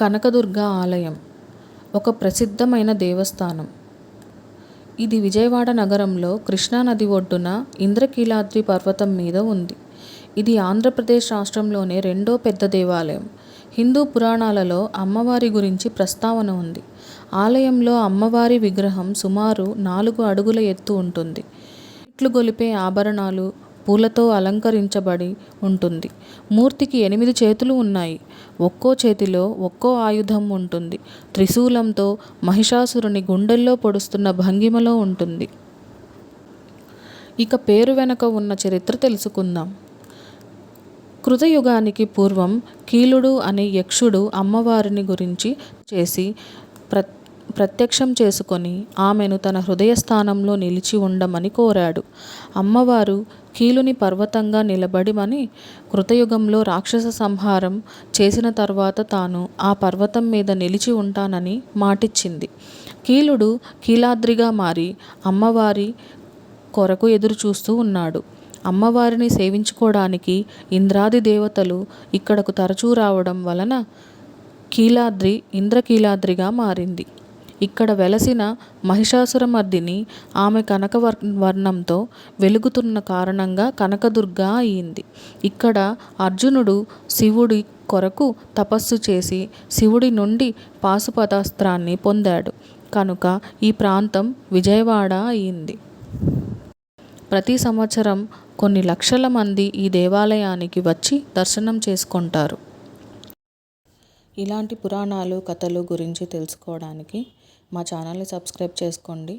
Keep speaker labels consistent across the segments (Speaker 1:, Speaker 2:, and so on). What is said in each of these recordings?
Speaker 1: కనకదుర్గ ఆలయం ఒక ప్రసిద్ధమైన దేవస్థానం. ఇది విజయవాడ నగరంలో కృష్ణానది ఒడ్డున ఇంద్రకీలాద్రి పర్వతం మీద ఉంది. ఇది ఆంధ్రప్రదేశ్ రాష్ట్రంలోనే రెండో పెద్ద దేవాలయం. హిందూ పురాణాలలో అమ్మవారి గురించి ప్రస్తావన ఉంది. ఆలయంలో అమ్మవారి విగ్రహం సుమారు నాలుగు అడుగుల ఎత్తు ఉంటుంది. ఇట్లు గొలిపే ఆభరణాలు పూలతో అలంకరించబడి ఉంటుంది. మూర్తికి ఎనిమిది చేతులు ఉన్నాయి. ఒక్కో చేతిలో ఒక్కో ఆయుధం ఉంటుంది. త్రిశూలంతో మహిషాసురుని గుండెల్లో పొడుస్తున్న భంగిమలో ఉంటుంది. ఇక పేరు వెనక ఉన్న చరిత్ర తెలుసుకుందాం. కృతయుగానికి పూర్వం కీలుడు అనే యక్షుడు అమ్మవారిని గురించి చేసి ప్ర ప్రత్యక్షం చేసుకొని ఆమెను తన హృదయ స్థానంలో నిలిచి ఉండమని కోరాడు. అమ్మవారు కీలుని పర్వతంగా నిలబడిమని కృతయుగంలో రాక్షస సంహారం చేసిన తర్వాత తాను ఆ పర్వతం మీద నిలిచి ఉంటానని మాటిచ్చింది. కీలుడు కీలాద్రిగా మారి అమ్మవారి కొరకు ఎదురు చూస్తూ ఉన్నాడు. అమ్మవారిని సేవించుకోవడానికి ఇంద్రాది దేవతలు ఇక్కడకు తరచూ రావడం వలన కీలాద్రి ఇంద్రకీలాద్రిగా మారింది. ఇక్కడ వెలసిన మహిషాసురమర్దిని ఆమె కనక వర్ణంతో వెలుగుతున్న కారణంగా కనకదుర్గ అయింది. ఇక్కడ అర్జునుడు శివుడి కొరకు తపస్సు చేసి శివుడి నుండి పాశుపతాస్త్రాన్ని పొందాడు. కనుక ఈ ప్రాంతం విజయవాడ అయింది. ప్రతి సంవత్సరం కొన్ని లక్షల మంది ఈ దేవాలయానికి వచ్చి దర్శనం చేసుకుంటారు. ఇలాంటి పురాణాలు కథలు గురించి తెలుసుకోవడానికి మా ఛానల్ని సబ్స్క్రైబ్ చేసుకోండి.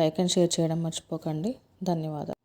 Speaker 1: లైక్ అండ్ షేర్ చేయడం మర్చిపోకండి. ధన్యవాదాలు.